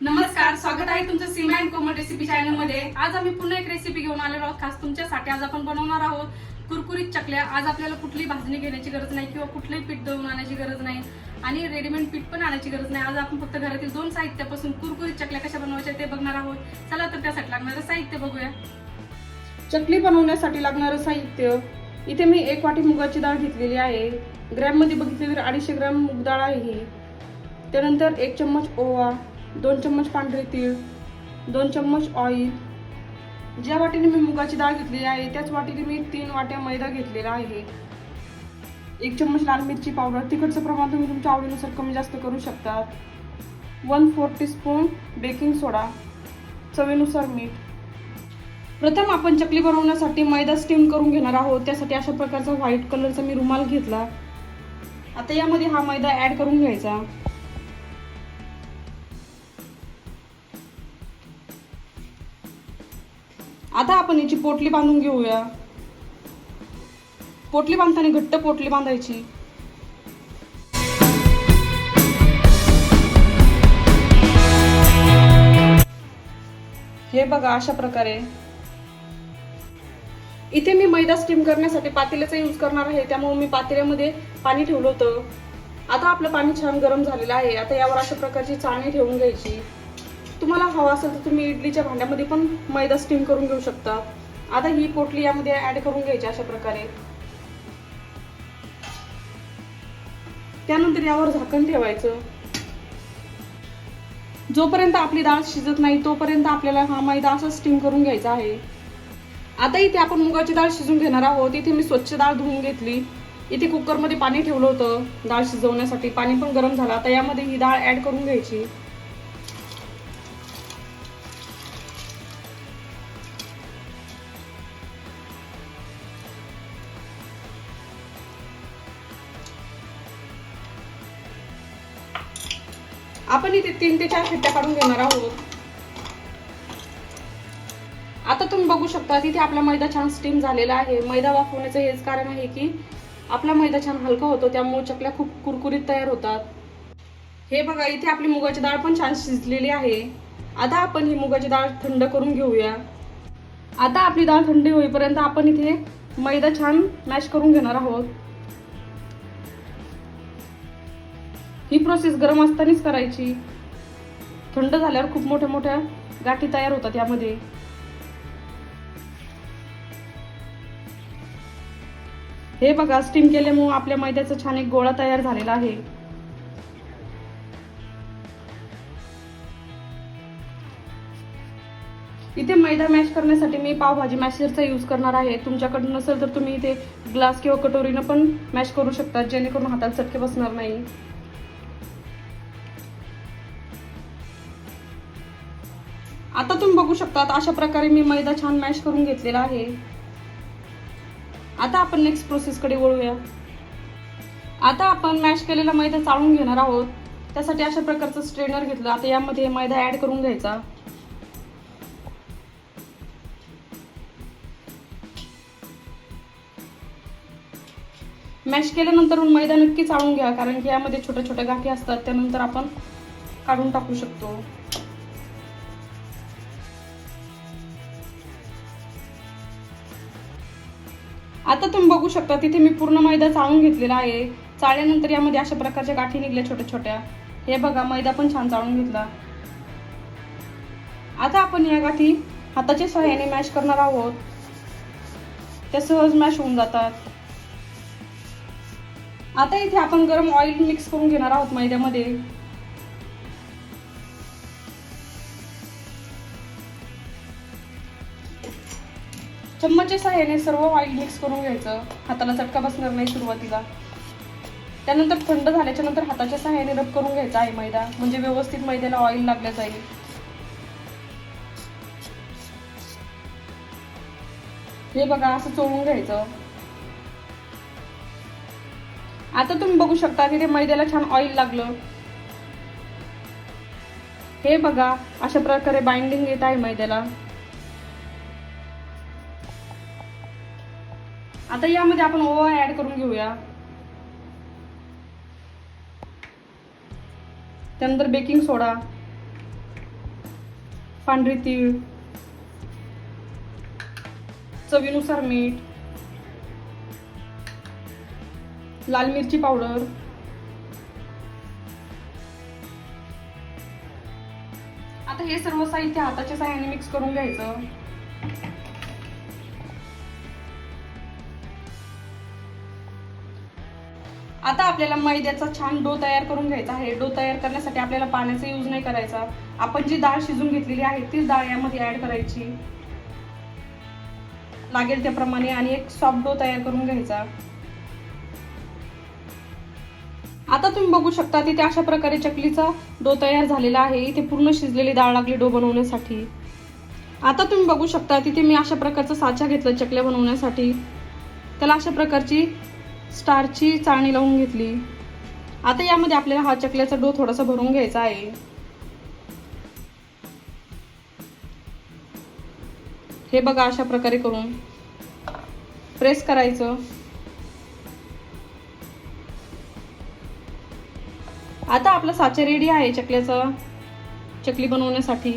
नमस्कार स्वागत आहे तुमचं सीमा अँड कोमल रेसिपी चॅनलमध्ये आज आम्ही पुन्हा एक रेसिपी घेऊन आलेलो आहोत खास तुमच्यासाठी. आज आपण बनवणार आहोत कुरकुरीत चकल्या. आज आपल्याला कुठली भाजणी घेण्याची गरज नाही किंवा कुठलंही पीठ दळून आणायची गरज नाही आणि रेडीमेड पीठ पण आणायची गरज नाही. आज आपण फक्त घरातील दोन साहित्यापासून कुरकुरीत चकल्या कशा बनवायच्या ते बघणार आहोत. चला तर त्यासाठी लागणारं साहित्य बघूया. चकली बनवण्यासाठी लागणारं साहित्य. इथे मी एक वाटी मुगाची डाळ घेतलेली आहे. ग्रॅममध्ये बघितली तर अडीचशे ग्रॅम मूग डाळ आहे. ही त्यानंतर एक चम्मच ओवा. दोन चम्मच पांढरे तीळ दोन चम्मच ऑइल ज्या वाटीने मी मुगाची डाळ घेतलेली आहे त्याच वाटीने मी तीन वाट्या मैदा घेतलेला आहे. एक चम्मच लाल मिरची पावडर. तिखटचं प्रमाण तुम्ही तुमच्या आवडीनुसार कमी जास्त करू शकता. One four teaspoon baking soda चवीनुसार मीठ. प्रथम आपण चकली बनवण्यासाठी मैदा स्टीम करून घेणार आहोत. त्यासाठी अशा प्रकारचा व्हाईट कलरचा मी रुमाल घेतला. आता यामध्ये हा मैदा ॲड करून घ्यायचा. आता आपण याची पोटली बांधून घेऊया. पोटली बांधताना घट्ट पोटली बांधायची. हे बघा अशा प्रकारे. इथे मी मैदा स्टीम करण्यासाठी पातेल्याचा यूज करणार आहे. त्यामुळे मी पातेल्यामध्ये पाणी ठेवलं होतं. आता आपलं पाणी छान गरम झालेलं आहे. आता यावर अशा प्रकारची चाळणी ठेवून घ्यायची. तुम्हाला हवा असेल तर तुम्ही इडलीच्या भांड्यामध्ये पण मैदा स्टीम करून घेऊ शकता. आता ही पोटली यामध्ये ऍड करून घ्यायची अशा प्रकारे. त्यानंतर यावर झाकण ठेवायचं. जोपर्यंत आपली डाळ शिजत नाही तोपर्यंत आपल्याला हा मैदा असा स्टीम करून घ्यायचा आहे. आता इथे आपण मुगाची डाळ शिजून घेणार आहोत. इथे मी स्वच्छ डाळ धुवून घेतली. इथे कुकरमध्ये पाणी ठेवलं होतं. डाळ शिजवण्यासाठी पाणी पण गरम झालं. आता यामध्ये ही डाळ ॲड करून घ्यायची. किती तीन ते चार शिट्ट्या काढून घेणार आहोत. आता तुम्ही बघू शकता तिथे आपला मैदा छान स्टीम झालेला आहे. मैदा वाफवण्याचं हेच कारण आहे की आपला मैदा छान हलका होतो त्यामुळे चकल्या खूप कुरकुरीत तयार होतात. हे बघा इथे आपली मुगाची डाळ पण छान शिजलेली आहे. आता आपण ही मुगाची डाळ थंड करून घेऊया. आता आपली डाळ थंडी होईपर्यंत आपण इथे मैदा छान मॅश करून घेणार आहोत. ही प्रोसेस गरम असतानाच करायची. थंड झाल्यावर खूप मोठ्या मोठ्या गाठी तयार होतात यामध्ये. हे बघा स्टीम केल्यामुळे आपल्या मैद्याचा छान एक गोळा तयार झालेला आहे. इथे मैदा मॅश करण्यासाठी मी पावभाजी मॅशरचा यूज करणार आहे. तुमच्याकडे नसेल तर तुम्ही इथे ग्लास किंवा कटोरीनं पण मॅश करू शकता जेणेकरून हातात चटके बसणार नाही. आता तुम्ही बघू शकता अशा प्रकारे मी मैदा छान मॅश करून घेतलेला आहे. आता आपण नेक्स्ट प्रोसेसकडे वळूया. आता आपण मॅश केलेला मैदा चाळून घेणार आहोत. त्यासाठी अशा प्रकारचं स्ट्रेनर घेतलं. आता यामध्ये मैदा ॲड करून घ्यायचा. मॅश केल्यानंतर मैदा नक्की चाळून घ्या कारण की यामध्ये छोट्या छोट्या गाठी असतात त्यानंतर आपण काढून टाकू शकतो. बघू शकता तिथे मी पूर्ण मैदा चाळून घेतलेला आहे. चाळल्यानंतर यामध्ये अशा प्रकारच्या गाठी निघल्या छोट्या छोट्या हे बघा मैदा पण छान चाळून घेतला. आता आपण या गाठी हाताच्या सहाय्याने मॅश करणार आहोत. त्या सहज मॅश होऊन जातात. आता इथे आपण गरम ऑइल मिक्स करून घेणार आहोत मैद्यामध्ये. चम्मचच्या सहाय्याने सर्व ऑइल मिक्स करून घ्यायचं. हाताला चटका बसणार नाही सुरुवातीला. त्यानंतर थंड झाल्याच्यानंतर हाताच्या सहाय्याने रब करून घ्यायचा आहे मैदा. म्हणजे व्यवस्थित मैद्याला ऑइल लागलं जाईल. हे बघा असं चोळून घ्यायचं. आता तुम्ही बघू शकता तिथे मैद्याला छान ऑइल लागलं. हे बघा अशा प्रकारे बाइंडिंग येत आहे मैद्याला. आता यामध्ये आपण ओवा ऍड करून घेऊया. त्यानंतर बेकिंग सोडा पांढरी तीळ चवीनुसार मीठ लाल मिरची पावडर आता हे सर्व साहित्य हाताच्या साह्याने मिक्स करून घ्यायचं. आता आपल्याला मैद्याचा छान डो तयार करून घ्यायचा आहे. डो तयार करण्यासाठी आपल्याला पाण्याचा यूज नाही करायचा. आपण जी डाळ शिजून घेतलेली आहे तीच डाळ यामध्ये ऍड करायची. लागेल त्याप्रमाणे आणि एक सॉफ्ट डो तयार करून घ्यायचा. आता तुम्ही बघू शकता तिथे अशा प्रकारे चकलीचा डो तयार झालेला आहे. इथे पूर्ण शिजलेली डाळ लागली डो बनवण्यासाठी. आता तुम्ही बघू शकता तिथे मी अशा प्रकारचा साचा घेतला चकल्या बनवण्यासाठी. त्याला अशा प्रकारची स्टारची चाळणी लावून घेतली. आता यामध्ये आपल्याला हा चकल्याचा डो थोडासा भरून घ्यायचा आहे. हे बघा अशा प्रकारे करून प्रेस करायचं. आता आपला साचा रेडी आहे चकल्याचा चकली बनवण्यासाठी.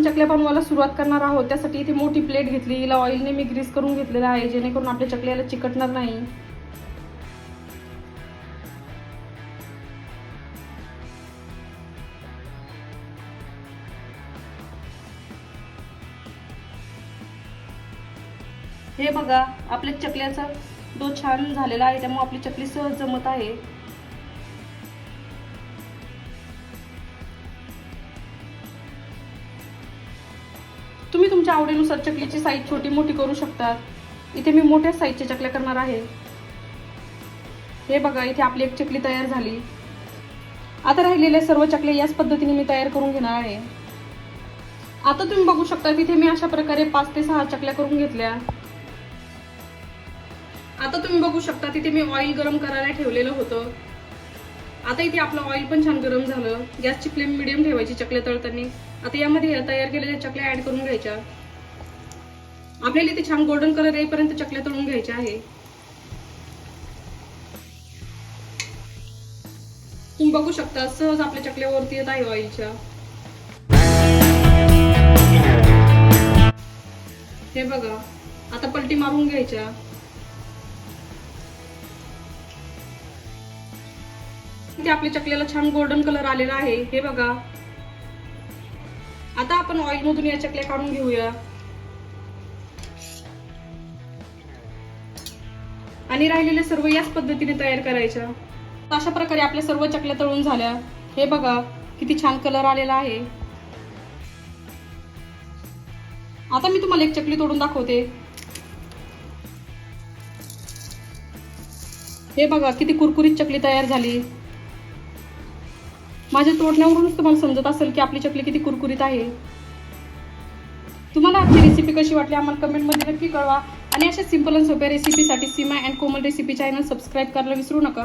आपण चकल्या बनवायला सुरुवात करणार आहोत. त्यासाठी इथे मोठी प्लेट घेतली. हिला ऑइलने मी ग्रीस करून घेतलेला आहे. जेणेकरून आपल्या चकल्याला चिकटणार नाही. हे बघा आपल्या चकल्याचा तो छान झालेला आहे. त्यामुळे आपली चकली सहज जमत आहे. तुमच्या आवडीनुसार चकलीची साईज छोटी मोठी करू शकतात. इथे मी मोठ्या साईजच्या चकल्या करणार आहे. हे बघा इथे आपली एक चकली तयार झाली. आता राहिलेल्या सर्व चकल्या याच पद्धतीने मी तयार करून घेणार आहे. आता तुम्ही बघू शकता तिथे मी अशा प्रकारे पाच ते सहा चकल्या करून घेतल्या. आता तुम्ही बघू शकता तिथे मी ऑइल गरम करायला ठेवलेलं होतं. आता इथे आपलं ऑइल पण छान गरम झालं. गॅसची फ्लेम मिडियम ठेवायची चकल्या तळताना. आता यामध्ये तयार केलेल्या चकल्या ऍड करून घ्यायच्या. आपल्याला इथे छान गोल्डन कलर येईपर्यंत चकल्या तळून घ्यायच्या आहे. तुम्ही बघू शकता सहज आपल्या चकल्या वरती येत आहे ऑइलच्या हे बघा आता पलटी मारून घ्यायच्या. इथे आपल्या चकल्याला छान गोल्डन कलर आलेला आहे. हे बघा. आता आपण ऑइल मधून या चकल्या काढून घेऊया. आणि राहिलेल्या सर्व याच पद्धतीने तयार करायच्या. अशा प्रकारे आपल्या सर्व चकल्या तळून झाल्या. हे बघा किती छान कलर आलेला आहे. आता मी तुम्हाला एक चकली तोडून दाखवते. हे बघा किती कुरकुरीत चकली तयार झाली. माझ्या तोडण्यावरूनच तुम्हाला समजत असेल की आपली चकली किती कुरकुरीत आहे. तुम्हाला आजची रेसिपी कशी वाटली आम्हाला कमेंटमध्ये नक्की कळवा. आणि अशा सिंपल आणि सोप्या रेसिपीसाठी Seema and Komal recipe channel subscribe करायला विसरू नका.